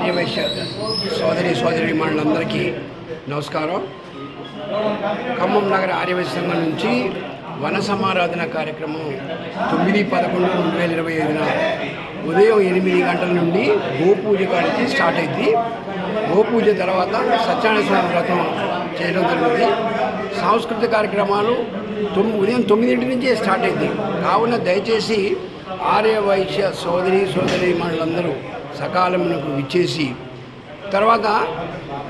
ఆర్యవైశ్య సోదరి సోదరి మండలందరికీ నమస్కారం. ఖమ్మం నగర ఆర్యవైశ్య సంఘం నుంచి వన సమారాధన కార్యక్రమం తొమ్మిది పదకొండు రెండు వేల ఇరవై ఐదున ఉదయం ఎనిమిది గంటల నుండి గోపూజ కాడికి స్టార్ట్ అయింది. గోపూజ తర్వాత సత్యనారాయణ స్వామి వ్రతం చేయడం జరుగుతుంది సాంస్కృతిక కార్యక్రమాలు తొమ్మిది ఉదయం తొమ్మిదింటి నుంచే స్టార్ట్ అయింది. కావున దయచేసి ఆర్య వైశ్య సోదరి సోదరి మండలందరూ సకాలమునకు విచ్చేసి. తర్వాత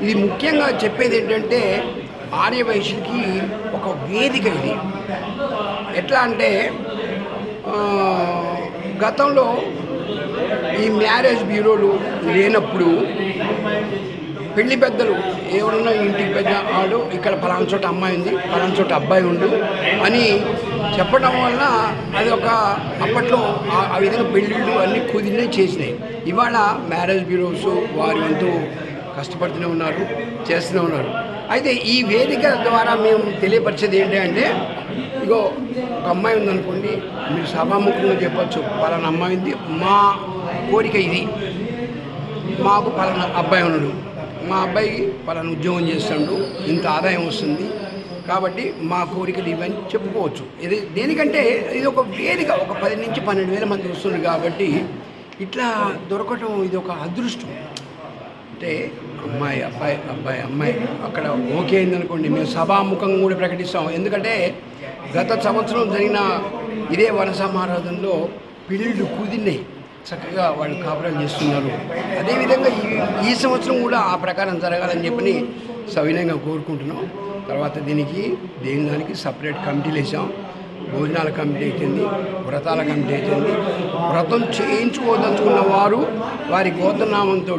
ఇది ముఖ్యంగా చెప్పేది ఏంటంటే ఆర్య వైశ్యకి ఒక వేదిక ఇది. ఎట్లా అంటే గతంలో ఈ మ్యారేజ్ బ్యూరోలు లేనప్పుడు పెళ్ళి పెద్దలు ఎవరున్నా ఇంటికి పెద్ద ఆడు ఇక్కడ పలానా చోట అమ్మాయి ఉంది పలానా చోట అబ్బాయి ఉండు అని చెప్పడం వలన అది ఒక అప్పట్లో ఆ- విధంగా పెళ్ళిళ్ళు అన్నీ కుదిరినే చేసినాయి. ఇవాళ మ్యారేజ్ బ్యూరోస్ వారి వంతు కష్టపడుతూనే ఉన్నారు చేస్తూనే ఉన్నారు. అయితే ఈ వేదిక ద్వారా మేము తెలియపరిచేది ఏంటి అంటే ఇగో ఒక అమ్మాయి ఉందనుకోండి మీరు సభాముఖంగా చెప్పచ్చు పలానా అమ్మాయి ఉంది మా కోరిక ఇది. మాకు పలానా అబ్బాయి ఉన్నాడు. మా అబ్బాయి పలానా ఉద్యోగం చేస్తాడు ఇంత ఆదాయం వస్తుంది. కాబట్టి మా కోరికలు ఇవన్నీ చెప్పుకోవచ్చు. ఇది దేనికంటే ఇది ఒక వేదిక ఒక పది నుంచి పన్నెండు వేల మంది వస్తుంది కాబట్టి ఇట్లా దొరకటం ఇది ఒక అదృష్టం. అంటే అమ్మాయి అబ్బాయి అబ్బాయి అమ్మాయి అక్కడ ఓకే అయిందనుకోండి మేము సభాముఖంగా కూడా ప్రకటిస్తాం. ఎందుకంటే గత సంవత్సరం జరిగిన ఇదే వనసమారాధనలో పెళ్ళిళ్ళు కుదిరినాయి. చక్కగా వాళ్ళు కాపురం చేస్తున్నారు. అదేవిధంగా ఈ ఈ సంవత్సరం కూడా ఆ ప్రకారం జరగాలని చెప్పని సవినయంగా కోరుకుంటున్నాం. తర్వాత దీనికి దేని దానికి సపరేట్ కమిటీలు వేసాం. భోజనాల కమిటీ అవుతుంది వ్రతాల కమిటీ అవుతుంది వ్రతం చేయించుకోదలుచుకున్న వారు వారి గోత్రనామంతో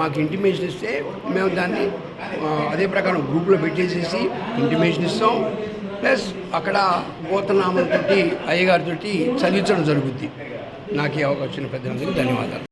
మాకు ఇంటిమేషన్ ఇస్తే మేము దాన్ని అదే ప్రకారం గ్రూప్లో పెట్టేసేసి ఇంటిమేషన్ ఇస్తాం. ప్లస్ అక్కడ గోత్రనామంతో అయ్యగారితో చదివించడం జరుగుద్ది. నాకు ఈ అవకాశం పెద్దలందరికీ ధన్యవాదాలు.